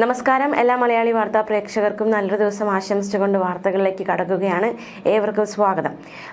നമസ്കാരം. എല്ലാ മലയാളി വാർത്താ പ്രേക്ഷകർക്കും നല്ലൊരു ദിവസം ആശംസിച്ചുകൊണ്ട് വാർത്തകളിലേക്ക് കടക്കുകയാണ്. ഏവർക്കും സ്വാഗതം.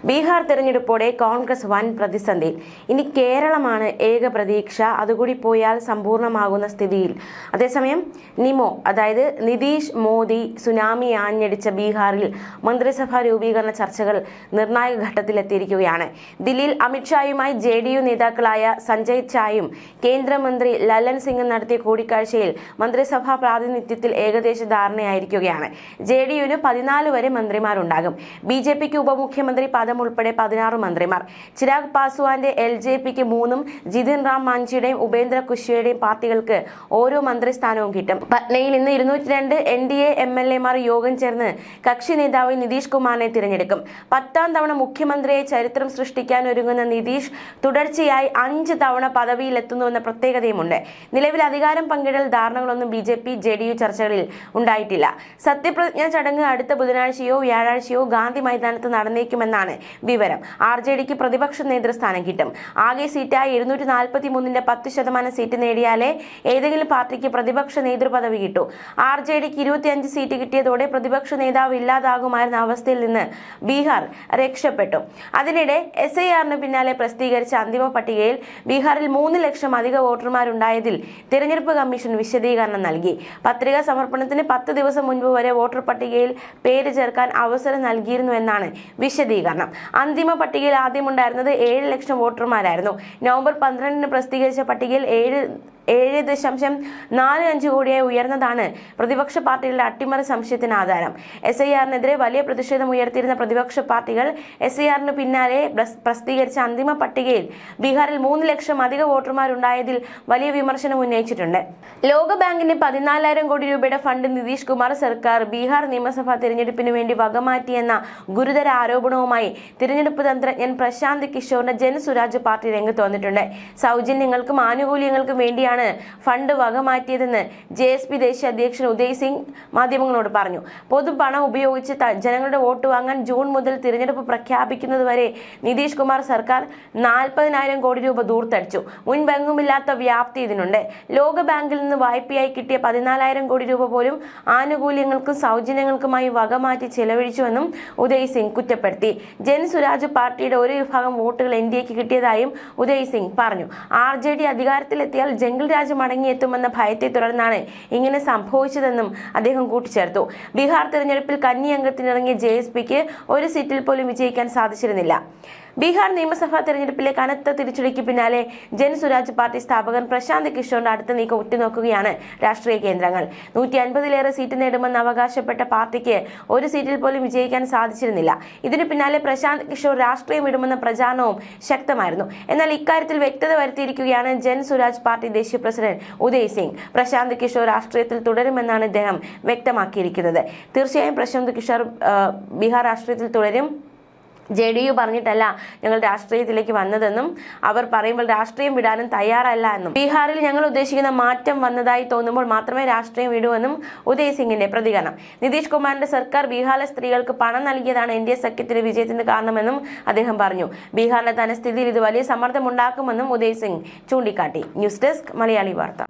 ബീഹാർ തെരഞ്ഞെടുപ്പോടെ കോൺഗ്രസ് വൻ പ്രതിസന്ധി. ഇനി കേരളമാണ് ഏക പ്രതീക്ഷ. അതുകൂടി പോയാൽ സമ്പൂർണമാകുന്ന സ്ഥിതിയിൽ. അതേസമയം നിമോ അതായത് നിതീഷ് മോദി സുനാമി ആഞ്ഞടിച്ച ബീഹാറിൽ മന്ത്രിസഭാ രൂപീകരണ ചർച്ചകൾ നിർണായക ഘട്ടത്തിലെത്തിയിരിക്കുകയാണ്. ദില്ലിയിൽ അമിത്ഷായുമായി ജെ ഡി യു നേതാക്കളായ സഞ്ജയ് ഛായും കേന്ദ്രമന്ത്രി ലല്ലൻ സിംഗും നടത്തിയ കൂടിക്കാഴ്ചയിൽ മന്ത്രിസഭാ പ്രാതിനിധ്യത്തിൽ ഏകദേശ ധാരണയായിരിക്കുകയാണ്. ജെ ഡി യുവിന് പതിനാല് വരെ മന്ത്രിമാരുണ്ടാകും. ബി ജെ പിക്ക് ഉപമുഖ്യമന്ത്രി പദം ഉൾപ്പെടെ പതിനാറ് മന്ത്രിമാർ. ചിരാഗ് പാസ്വാന്റെ എൽ ജെ പിക്ക് മൂന്നും ജിതിൻ റാം മാഞ്ചിയുടെയും ഉപേന്ദ്ര കുശിയുടെയും പാർട്ടികൾക്ക് ഓരോ മന്ത്രിസ്ഥാനവും കിട്ടും. പട്നയിൽ ഇന്ന് ഇരുന്നൂറ്റി രണ്ട് N D A M L എമാർ യോഗം ചേർന്ന് കക്ഷി നേതാവ് നിതീഷ് കുമാറിനെ തിരഞ്ഞെടുക്കും. പത്താം തവണ മുഖ്യമന്ത്രിയെ ചരിത്രം സൃഷ്ടിക്കാൻ ഒരുങ്ങുന്ന നിതീഷ് തുടർച്ചയായി അഞ്ച് തവണ പദവിയിലെത്തുന്നുവെന്ന പ്രത്യേകതയുമുണ്ട്. നിലവിൽ അധികാരം പങ്കിടൽ ധാരണകളൊന്നും B J P J D U ചർച്ചകളിൽ ഉണ്ടായിട്ടില്ല. സത്യപ്രതിജ്ഞാ ചടങ്ങ് അടുത്ത ബുധനാഴ്ചയോ വ്യാഴാഴ്ചയോ ഗാന്ധി മൈതാനത്ത് നടന്നേക്കുമെന്നാണ് വിവരം. ആർ ജെ ഡിക്ക് പ്രതിപക്ഷ നേതൃസ്ഥാനം കിട്ടും. ആകെ സീറ്റായി ഇരുന്നൂറ്റി നാൽപ്പത്തി മൂന്നിന്റെ പത്ത് ശതമാനം സീറ്റ് നേടിയാലേ ഏതെങ്കിലും പാർട്ടിക്ക് പ്രതിപക്ഷ നേതൃപദവി കിട്ടൂ. ആർ ജെ ഡിക്ക് ഇരുപത്തിയഞ്ച് സീറ്റ് കിട്ടിയതോടെ പ്രതിപക്ഷ നേതാവ് ഇല്ലാതാകുമായിരുന്ന അവസ്ഥയിൽ നിന്ന് ബീഹാർ രക്ഷപ്പെട്ടു. അതിനിടെ എസ് ഐ ആറിന് പിന്നാലെ പ്രസിദ്ധീകരിച്ച അന്തിമ പട്ടികയിൽ ബീഹാറിൽ മൂന്ന് ലക്ഷം അധിക വോട്ടർമാരുണ്ടായതിൽ തിരഞ്ഞെടുപ്പ് കമ്മീഷൻ വിശദീകരണം നൽകി. പത്രിക സമർപ്പണത്തിന് പത്ത് ദിവസം മുൻപ് വരെ വോട്ടർ പട്ടികയിൽ പേര് ചേർക്കാൻ അവസരം നൽകിയിരുന്നു എന്നാണ് വിശദീകരണം. അന്തിമ പട്ടികയിൽ ആദ്യമുണ്ടായിരുന്നത് ഏഴ് ലക്ഷം വോട്ടർമാരായിരുന്നു. നവംബർ പന്ത്രണ്ടിന് പ്രസിദ്ധീകരിച്ച പട്ടികയിൽ ഏഴ് ഏഴ് ദശാംശം നാല് അഞ്ച് കോടിയായി ഉയർന്നതാണ്. പ്രതിപക്ഷ പാർട്ടികളുടെ അട്ടിമറി സംശയത്തിന് ആധാരം. എസ് ഐ ആറിനെതിരെ വലിയ പ്രതിഷേധം ഉയർത്തിയിരുന്ന പ്രതിപക്ഷ പാർട്ടികൾ എസ് ഐ ആറിന് പിന്നാലെ പ്രസ്- പ്രസിദ്ധീകരിച്ച അന്തിമ പട്ടികയിൽ ബീഹാറിൽ മൂന്ന് ലക്ഷം അധിക വോട്ടർമാരുണ്ടായതിൽ വലിയ വിമർശനം ഉന്നയിച്ചിട്ടുണ്ട്. ലോകബാങ്കിന്റെ പതിനാലായിരം കോടി രൂപയുടെ ഫണ്ട് നിതീഷ് കുമാർ സർക്കാർ ബീഹാർ നിയമസഭാ തിരഞ്ഞെടുപ്പിന് വേണ്ടി വകമാറ്റിയെന്ന ഗുരുതര ആരോപണവുമായി തിരഞ്ഞെടുപ്പ് തന്ത്രജ്ഞൻ പ്രശാന്ത് കിഷോറിന്റെ ജനസുരാജ് പാർട്ടി രംഗത്ത് വന്നിട്ടുണ്ട്. സൗജന്യങ്ങൾക്കും ആനുകൂല്യങ്ങൾക്കും വേണ്ടിയാണ് ഫണ്ട് വകമാറ്റിയതെന്ന് ജെ എസ് പി ദേശീയ അധ്യക്ഷൻ ഉദയ് സിംഗ് മാധ്യമങ്ങളോട് പറഞ്ഞു. പൊതുപണം ഉപയോഗിച്ച് ജനങ്ങളുടെ വോട്ട് വാങ്ങാൻ ജൂൺ മുതൽ തിരഞ്ഞെടുപ്പ് പ്രഖ്യാപിക്കുന്നതുവരെ നിതീഷ് കുമാർ സർക്കാർ നാൽപ്പതിനായിരം കോടി രൂപ ദൂർത്തടിച്ചു. മുൻപെങ്ങുമില്ലാത്ത വ്യാപ്തി ഇതിനുണ്ട്. ലോക ബാങ്കിൽ നിന്ന് വായ്പയായി കിട്ടിയ പതിനാലായിരം കോടി രൂപ പോലും ആനുകൂല്യങ്ങൾക്കും സൗജന്യങ്ങൾക്കുമായി വക മാറ്റി ചെലവഴിച്ചുവെന്നും ഉദയ് സിംഗ് കുറ്റപ്പെടുത്തി. ജൻ സുരാജ് പാർട്ടിയുടെ ഒരു വിഭാഗം വോട്ടുകൾ എൻ ഡി എക്ക് കിട്ടിയതായും ഉദയ് സിംഗ് പറഞ്ഞു. ആർ ജെ ഡി അധികാരത്തിലെത്തിയാൽ ജംഗിൾ രാജ് മടങ്ങിയെത്തുമെന്ന ഭയത്തെ തുടർന്നാണ് ഇങ്ങനെ സംഭവിച്ചതെന്നും അദ്ദേഹം കൂട്ടിച്ചേർത്തു. ബീഹാർ തെരഞ്ഞെടുപ്പിൽ കന്നി അംഗത്തിനിറങ്ങിയ ജെ എസ് പിക്ക് ഒരു സീറ്റിൽ പോലും വിജയിക്കാൻ സാധിച്ചിരുന്നില്ല. ബീഹാർ നിയമസഭാ തെരഞ്ഞെടുപ്പിലെ കനത്ത തിരിച്ചടിക്ക് പിന്നാലെ ജൻ പാർട്ടി സ്ഥാപകൻ പ്രശാന്ത് കിഷോറിന്റെ അടുത്ത നീക്കം ഉറ്റുനോക്കുകയാണ് രാഷ്ട്രീയ കേന്ദ്രങ്ങൾ. നൂറ്റി അൻപതിലേറെ സീറ്റ് നേടുമെന്ന് അവകാശപ്പെട്ട പാർട്ടിക്ക് ഒരു സീറ്റിൽ പോലും വിജയിക്കാൻ സാധിച്ചിരുന്നില്ല. ഇതിനു പിന്നാലെ പ്രശാന്ത് കിഷോർ രാഷ്ട്രീയം വിടുമെന്ന പ്രചാരണവും ശക്തമായിരുന്നു. എന്നാൽ ഇക്കാര്യത്തിൽ വ്യക്തത വരുത്തിയിരിക്കുകയാണ് ജൻ സ്വരാജ് പാർട്ടി ദേശീയ പ്രസിഡന്റ് ഉദയ് സിംഗ്. പ്രശാന്ത് കിഷോർ രാഷ്ട്രീയത്തിൽ തുടരുമെന്നാണ് ഇദ്ദേഹം വ്യക്തമാക്കിയിരിക്കുന്നത്. തീർച്ചയായും പ്രശാന്ത് കിഷോർ ബീഹാർ രാഷ്ട്രീയത്തിൽ തുടരും. ജെ ഡി യു പറഞ്ഞിട്ടല്ല ഞങ്ങൾ രാഷ്ട്രീയത്തിലേക്ക് വന്നതെന്നും അവർ പറയുമ്പോൾ രാഷ്ട്രീയം വിടാനും തയ്യാറല്ല എന്നും. ബീഹാറിൽ ഞങ്ങൾ ഉദ്ദേശിക്കുന്ന മാറ്റം വന്നതായി തോന്നുമ്പോൾ മാത്രമേ രാഷ്ട്രീയം വിടുവെന്നും ഉദയ് സിംഗിന്റെ പ്രതികരണം. നിതീഷ് കുമാറിന്റെ സർക്കാർ ബീഹാറിലെ സ്ത്രീകൾക്ക് പണം നൽകിയതാണ് എൻ ഡി എ സഖ്യത്തിന്റെ വിജയത്തിന് കാരണമെന്നും അദ്ദേഹം പറഞ്ഞു. ബീഹാറിലെ സ്ഥിതിയിൽ ഇത് വലിയ സമ്മർദ്ദമുണ്ടാക്കുമെന്നും ഉദയ് സിംഗ് ചൂണ്ടിക്കാട്ടി. ന്യൂസ് ഡെസ്ക് മലയാളി വാർത്ത.